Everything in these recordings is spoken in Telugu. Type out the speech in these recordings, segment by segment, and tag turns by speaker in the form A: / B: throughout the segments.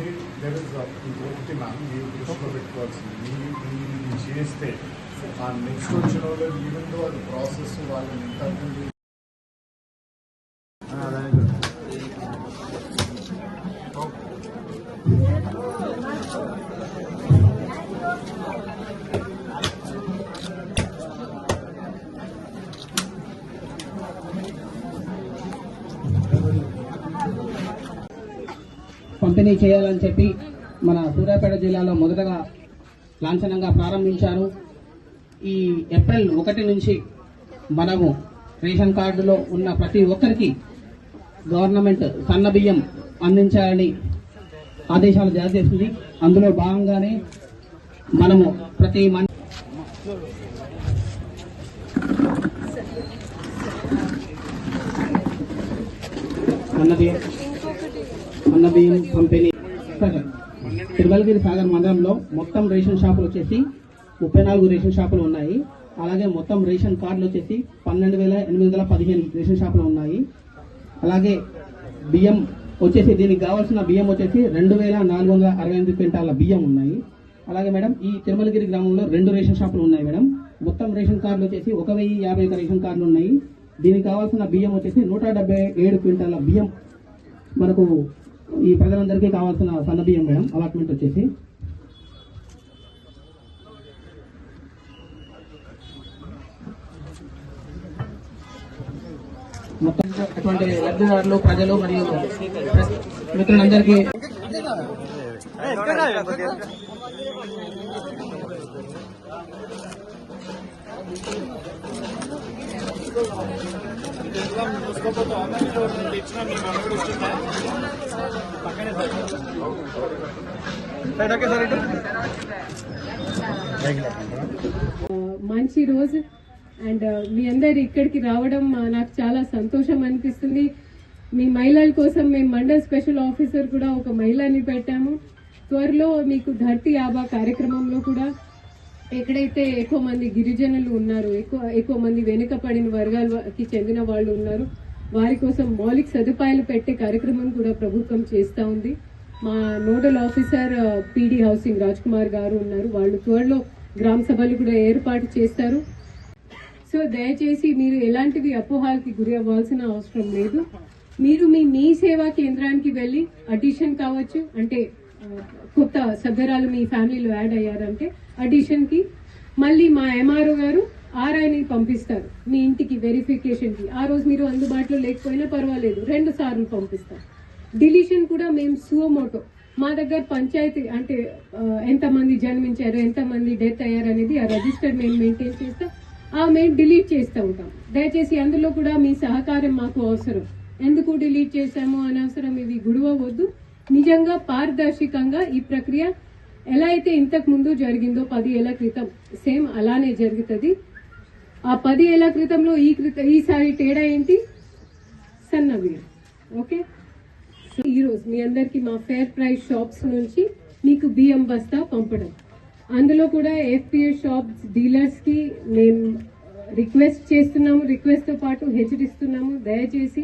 A: అంటే there is ఒకటి మ్యామ్ మీరు దృష్టిలో పెట్టుకోవాల్సింది మీరు మీరు చేస్తే ఆ నెక్స్ట్ వచ్చిన వాళ్ళు ఈవెన్ దో అది ప్రాసెస్ వాళ్ళని ఇంటర్వ్యూ
B: పంపిణీ చేయాలని చెప్పి మన సూర్యాపేట జిల్లాలో మొదటగా లాంఛనంగా ప్రారంభించారు. ఈ ఏప్రిల్ ఒకటి నుంచి మనము రేషన్ కార్డులో ఉన్న ప్రతి ఒక్కరికి గవర్నమెంట్ సన్న బియ్యం అందించాలని ఆదేశాలు జారీ చేస్తుంది అందులో భాగంగానే మనము ప్రతి మన్ అన్నది బియ్యం అన్న బియ్యం పంపిణీ తిరుమలగిరి సాగర్ మండలంలో మొత్తం రేషన్ షాపులు వచ్చేసి ముప్పై నాలుగు రేషన్ షాపులు ఉన్నాయి. అలాగే మొత్తం రేషన్ కార్డులు వచ్చేసి పన్నెండు వేల ఎనిమిది వందల పదిహేను రేషన్ షాపులు ఉన్నాయి. అలాగే బియ్యం వచ్చేసి దీనికి కావాల్సిన బియ్యం వచ్చేసి రెండు వేల నాలుగు వందల అరవై ఎనిమిది క్వింటాల బియ్యం ఉన్నాయి. అలాగే మేడం ఈ తిరుమలగిరి గ్రామంలో రెండు రేషన్ షాపులు ఉన్నాయి మేడం. మొత్తం రేషన్ కార్డులు వచ్చేసి ఒక వెయ్యి యాభై ఒక రేషన్ కార్డులు ఉన్నాయి. దీనికి కావాల్సిన బియ్యం వచ్చేసి నూట డెబ్బై ఏడు క్వింటాల బియ్యం మనకు ఈ ప్రజలందరికీ కావాల్సిన సన్నబియ్యం మేడం అలాట్మెంట్ వచ్చేసి. మొత్తం అటువంటి లబ్ధిదారులు ప్రజలు మరియు మిత్రులందరికీ
C: మంచి రోజు. అండ్ uh, మీ అందరు ఇక్కడికి రావడం uh, నాకు చాలా సంతోషం అనిపిస్తుంది. మీ మహిళల కోసం మేము మండల్ స్పెషల్ ఆఫీసర్ కూడా ఒక మహిళని పెట్టాము. త్వరలో మీకు ధర్తీ ఆబా కార్యక్రమంలో కూడా ఎక్కడైతే ఎక్కువ మంది గిరిజనులు ఉన్నారు ఎక్కువ ఎక్కువ మంది వెనుకపడిన వర్గాలకి చెందిన వాళ్ళు ఉన్నారు వారి కోసం మౌలిక సదుపాయాలు పెట్టే కార్యక్రమం కూడా ప్రభుత్వం చేస్తూ ఉంది. మా nodal officer PD housing Raj Kumar garu ఉన్నారు. వాళ్ళు త్వరలో గ్రామ సభలు కూడా ఏర్పాటు చేస్తారు. సో దయచేసి మీరు ఎలాంటివి అపోహాలకి గురి అవ్వాల్సిన అవసరం లేదు. మీరు మీ మీ సేవా కేంద్రానికి వెళ్ళి అడిషన్ కావచ్చు. అంటే కొత్త సభ్యురాలు మీ ఫ్యామిలీలో యాడ్ అయ్యారంటే అడిషన్కి మళ్ళీ మా ఎంఆర్ఓ గారు ఆర్ఐని పంపిస్తారు. మీ ఇంటికి వెరిఫికేషన్కి. ఆ రోజు మీరు అందుబాటులో లేకపోయినా పర్వాలేదు. రెండు సార్లు పంపిస్తారు. డిలీషన్ కూడా మేము సువమోటో మా దగ్గర పంచాయతీ అంటే ఎంతమంది జన్మించారు ఎంతమంది డెత్ అయ్యారు అనేది ఆ రిజిస్టర్ మేము మెయింటైన్ చేస్తాం. ఆ మేము డిలీట్ చేస్తూ ఉంటాం. దయచేసి అందులో కూడా మీ సహకారం మాకు అవసరం. ఎందుకు డిలీట్ చేశాము అనవసరం? ఇవి గుడవవద్దు నిజంగా పారదర్శకంగా ఈ ప్రక్రియ ఎలా అయితే ఇంతకు ముందు జరిగిందో పది ఏళ్ళ క్రితం సేమ్ అలానే జరుగుతుంది. ఆ పది ఏళ్ళ క్రితంలో ఈ క్రితం ఈసారి తేడా ఏంటి? సన్న ఓకే? ఈరోజు మీ అందరికీ మా ఫేర్ ప్రైస్ షాప్స్ నుంచి మీకు బియ్యం బస్తా పంపడం. అందులో కూడా ఎఫ్పిఏ షాప్స్ డీలర్స్కి మేము రిక్వెస్ట్ చేస్తున్నాము రిక్వెస్ట్తో పాటు హెచ్చరిస్తున్నాము. దయచేసి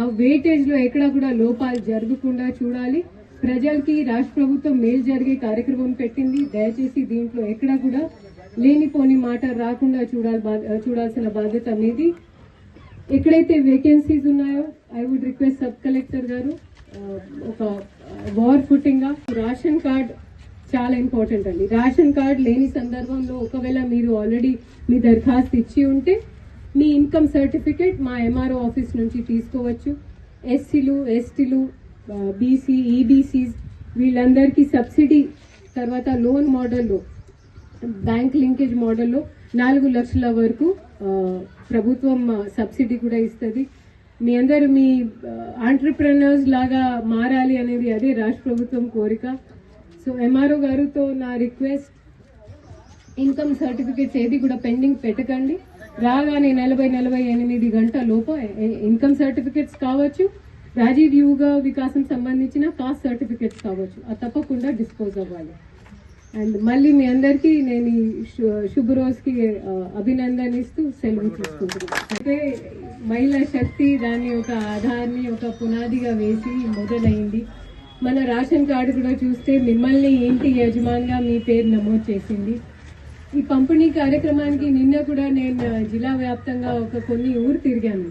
C: ఆ వెయిటేజ్లో ఎక్కడా కూడా లోపాలు జరగకుండా చూడాలి. ప్రజలకి రాష్ట్ర ప్రభుత్వం మేలు జరిగే కార్యక్రమం పెట్టింది. దయచేసి దీంట్లో ఎక్కడా కూడా లేనిపోని మాట రాకుండా చూడాలి చూడాల్సిన బాధ్యత మీది. ఎక్కడైతే వేకెన్సీస్ ఉన్నాయో I would request sub collector garu ఒక వార్ ఫుటింగ్ రేషన్ కార్డ్ చాలా ఇంపార్టెంట్ అండి. రేషన్ కార్డ్ లేని సందర్భంలో ఒకవేళ మీరు ఆల్రెడీ మీ దరఖాస్తు ఇచ్చి ఉంటే మీ ఇన్కమ్ సర్టిఫికేట్ మా ఎంఆర్ఓ ఆఫీస్ నుంచి తీసుకోవచ్చు. ఎస్సీలు ఎస్టీలు బీసీ ఈబీసీస్ వీళ్ళందరికీ సబ్సిడీ తర్వాత లోన్ మోడల్లో బ్యాంక్ లింకేజ్ మోడల్లో నాలుగు లక్షల వరకు ప్రభుత్వం సబ్సిడీ కూడా ఇస్తుంది. మీ అందరూ మీ ఆంటర్ప్రెనర్స్ లాగా మారాలి అనేది అదే రాష్ట్ర ప్రభుత్వం కోరిక. సో ఎంఆర్ఓ గారితో నా రిక్వెస్ట్ ఇన్కమ్ సర్టిఫికేట్స్ ఏది కూడా పెండింగ్ పెట్టకండి. రాగానే నలభై నలభై ఎనిమిది గంటల లోపు ఇన్కమ్ సర్టిఫికేట్స్ కావచ్చు రాజీవ్ యుగ వికాసం సంబంధించిన కాస్ట్ సర్టిఫికేట్స్ కావచ్చు. అది తప్పకుండా డిస్పోజ్ అవ్వాలి. అండ్ మళ్ళీ మీ అందరికీ నేను ఈ శుభ రోజుకి అభినందనిస్తూ సెలవు తీసుకుంటున్నాను. అయితే మహిళా శక్తి దాన్ని ఒక ఆధార్ని ఒక పునాదిగా వేసి మొదలైంది. మన రేషన్ కార్డు కూడా చూస్తే మిమ్మల్ని ఇంటి యజమానిగా మీ పేరు నమోదు చేసింది. ఈ పంపిణీ కార్యక్రమానికి నిన్న కూడా నేను జిల్లా వ్యాప్తంగా ఒక కొన్ని ఊరు తిరిగాను.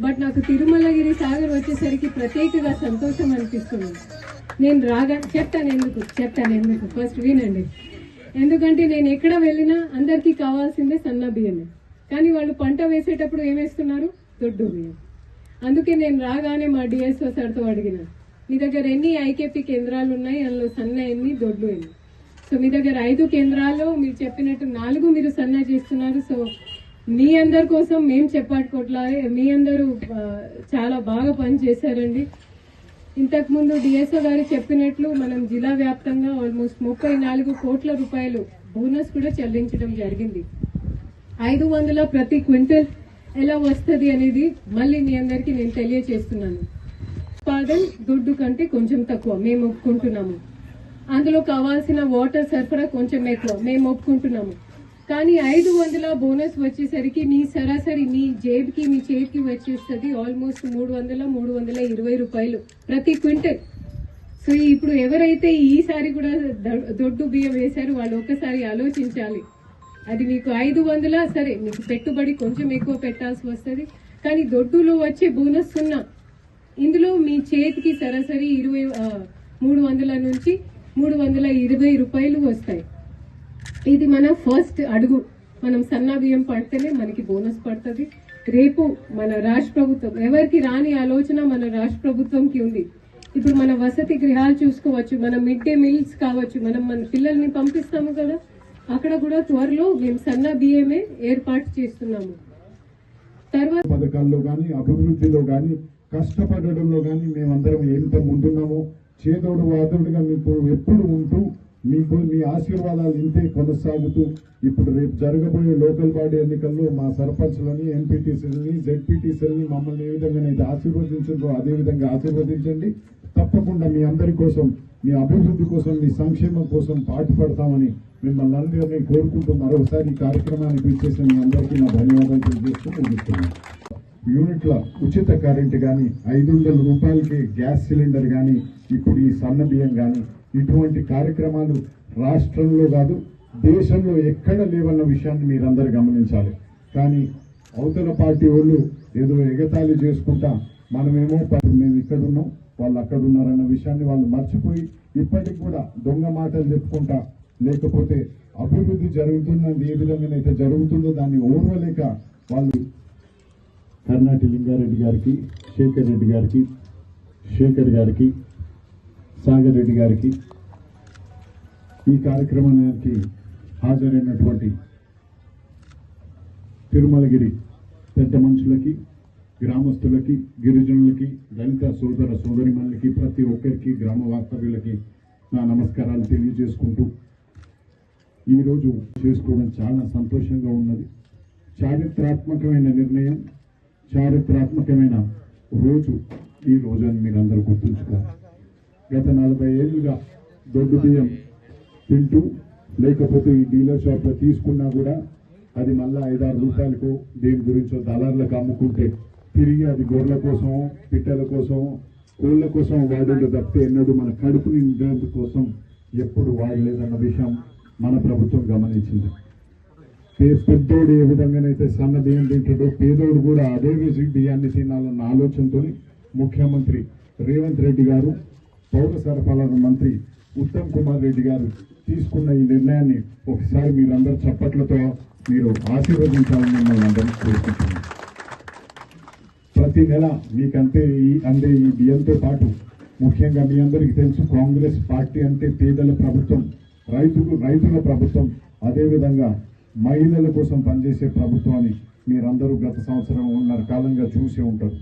C: బట్ నాకు తిరుమలగిరి సాగర్ వచ్చేసరికి ప్రత్యేకగా సంతోషం అనిపిస్తుంది. నేను రాగా చెప్తాను ఎందుకు? చెప్తాను ఎందుకు? ఫస్ట్ వినండి. ఎందుకంటే నేను ఎక్కడ వెళ్ళినా అందరికీ కావాల్సిందే సన్న బియ్యమే. కానీ వాళ్ళు పంట వేసేటప్పుడు ఏం వేస్తున్నారు? దొడ్డు బియ్యం. అందుకే నేను రాగానే మా డిఎస్ఓ సార్తో అడిగిన మీ దగ్గర ఎన్ని ఐకేపీ కేంద్రాలు ఉన్నాయి? అందులో సన్న ఎన్ని దొడ్డు ఎన్ని? సో మీ దగ్గర ఐదు కేంద్రాల్లో మీరు చెప్పినట్టు నాలుగు మీరు సన్నా చేస్తున్నారు. సో మీ అందరి కోసం మేము చెప్పాడుకోవట్లా మీ అందరూ చాలా బాగా పని చేశారండి. డిఎస్ఓ గారు చెప్పినట్లు మనం జిల్లా వ్యాప్తంగా ఆల్మోస్ట్ ముప్పై నాలుగు కోట్ల రూపాయలు బోనస్ కూడా చెల్లించడం జరిగింది. ఐదు వందల ప్రతి క్వింటల్ ఎలా వస్తుంది అనేది మళ్ళీ మీ అందరికీ నేను తెలియజేస్తున్నాను ఉత్పాదన్ దుడ్డు కంటే కొంచెం తక్కువ మేము ఒప్పుకుంటున్నాము. అందులో కావాల్సిన వాటర్ సరఫరా కొంచెం ఎక్కువ. మేము ఒప్పుకుంటున్నాము. కానీ ఐదు వందల బోనస్ వచ్చేసరికి మీ సరాసరి మీ జేబుకి మీ చేతికి వచ్చేస్తుంది ఆల్మోస్ట్ మూడు వందల మూడు వందల ఇరవై రూపాయలు ప్రతి క్వింటల్. సో ఇప్పుడు ఎవరైతే ఈసారి కూడా దొడ్డు బియ్యం వేశారో వాళ్ళు ఒక్కసారి ఆలోచించాలి. అది మీకు ఐదు వందల? సరే మీకు పెట్టుబడి కొంచెం ఎక్కువ పెట్టాల్సి వస్తుంది. కానీ దొడ్డులో వచ్చే బోనస్ సున్నా. ఇందులో మీ చేతికి సరాసరి ఇరవై మూడు వందల నుంచి మూడు వందల ఇరవై రూపాయలు వస్తాయి. ఇది మన ఫస్ట్ అడుగు. మనం సన్నా బియ్యం పడితేనే మనకి బోనస్ పడుతుంది. రేపు మన రాష్ట్ర ప్రభుత్వం ఎవరికి రాని ఆలోచన మన రాష్ట్ర ప్రభుత్వంకి ఉంది. ఇప్పుడు మన వసతి గృహాలు చూసుకోవచ్చు మన మిడ్ డే మీల్స్ కావచ్చు మనం మన పిల్లల్ని పంపిస్తాము కదా. అక్కడ కూడా త్వరలో మేము సన్నా బియ్యమే ఏర్పాటు చేస్తున్నాము. తర్వాత
D: పథకాల్లో కానీ అభివృద్ధిలో కానీ కష్టపడడంలో కానీ మేమందరం ఎంత ముందున్నామో చేదోడు వాదోడుగా మీకు ఎప్పుడు ఉంటూ మీకు మీ ఆశీర్వాదాలు ఇంతే కొనసాగుతూ ఇప్పుడు రేపు జరగబోయే లోకల్ బాడీ ఎన్నికల్లో మా సర్పంచ్లని ఎంపీటీసీలని జెడ్పీటీసీలని మమ్మల్ని ఏ విధంగానైతే ఆశీర్వదించారో అదేవిధంగా ఆశీర్వదించండి. తప్పకుండా మీ అందరి కోసం మీ అభివృద్ధి కోసం మీ సంక్షేమం కోసం పాటుపడతామని మిమ్మల్ని అందరినీ కోరుకుంటూ మరోసారి ఈ కార్యక్రమాన్ని పిలిచేసిన మీ అందరికీ నా ధన్యవాదాలు తెలియజేస్తూ ముగిస్తున్నాను. యూనిట్ల ఉచిత కరెంటు కానీ ఐదు వందల రూపాయలకి గ్యాస్ సిలిండర్ కానీ ఇప్పుడు ఈ సన్న బియ్యం కానీ ఇటువంటి కార్యక్రమాలు రాష్ట్రంలో కాదు దేశంలో ఎక్కడ లేవన్న విషయాన్ని మీరందరూ గమనించాలి. కానీ అవతల పార్టీ వాళ్ళు ఏదో ఎగతాళి చేసుకుంటా మనమేమో మేము ఇక్కడ ఉన్నాం వాళ్ళు అక్కడ ఉన్నారన్న విషయాన్ని వాళ్ళు మర్చిపోయి ఇప్పటికి కూడా దొంగ మాటలు చెప్పుకుంటా లేకపోతే అభివృద్ధి జరుగుతున్నది ఏ విధంగానైతే జరుగుతుందో దాన్ని ఓర్వలేక వాళ్ళు కర్ణాటి లింగారెడ్డి గారికి శేఖర్ రెడ్డి గారికి శేఖర్ గారికి సాగర్ రెడ్డి గారికి ఈ కార్యక్రమానికి హాజరైనటువంటి తిరుమలగిరి పెద్ద మనుషులకి గ్రామస్తులకి గిరిజనులకి దళిత సోదర సోదరిమణులకి ప్రతి ఒక్కరికి గ్రామ వాస్తవ్యులకి నా నమస్కారాలు తెలియజేసుకుంటూ ఈరోజు చేసుకోవడం చాలా సంతోషంగా ఉన్నది. చారిత్రాత్మకమైన నిర్ణయం. చారిత్రాత్మకమైన రోజు ఈ రోజు అని మీరు అందరూ గుర్తుంచుకోవాలి. గత నలభై ఏళ్ళుగా దొడ్డు బియ్యం తింటూ లేకపోతే ఈ డీలర్ షాప్లో తీసుకున్నా కూడా అది మళ్ళా ఐదారు రూపాయలకు దేని గురించో దళార్లకు అమ్ముకుంటే తిరిగి అది గొర్రెల కోసం పిట్టల కోసం కోళ్ళ కోసం వాడేది తప్పితే ఎన్నడూ మన కడుపు నిండేందుకోసం ఎప్పుడు వాడలేదన్న విషయం మన ప్రభుత్వం గమనించింది. పెద్దోడు ఏ విధంగానైతే సన్న బియ్యం తింటాడో పేదోడు కూడా అదే విధంగా బియ్యాన్ని తినాలన్న ఆలోచనతో ముఖ్యమంత్రి రేవంత్ రెడ్డి గారు పౌర సరఫరాల మంత్రి ఉత్తమ్ కుమార్ రెడ్డి గారు తీసుకున్న ఈ నిర్ణయాన్ని ఒకసారి మీరందరూ చప్పట్లతో మీరు ఆశీర్వదించాలని మిమ్మల్ని అందరినీ కోరుకుంటున్నాను. ప్రతి నెల మీకంతే ఈ అందే ఈ బియ్యంతో పాటు ముఖ్యంగా మీ అందరికీ తెలుసు కాంగ్రెస్ పార్టీ అంటే పేదల ప్రభుత్వం రైతులు రైతుల ప్రభుత్వం అదేవిధంగా మహిళల కోసం పనిచేసే ప్రభుత్వాన్ని మీరందరూ గత సంవత్సరం ఉన్నర కాలంగా చూసి ఉంటారు.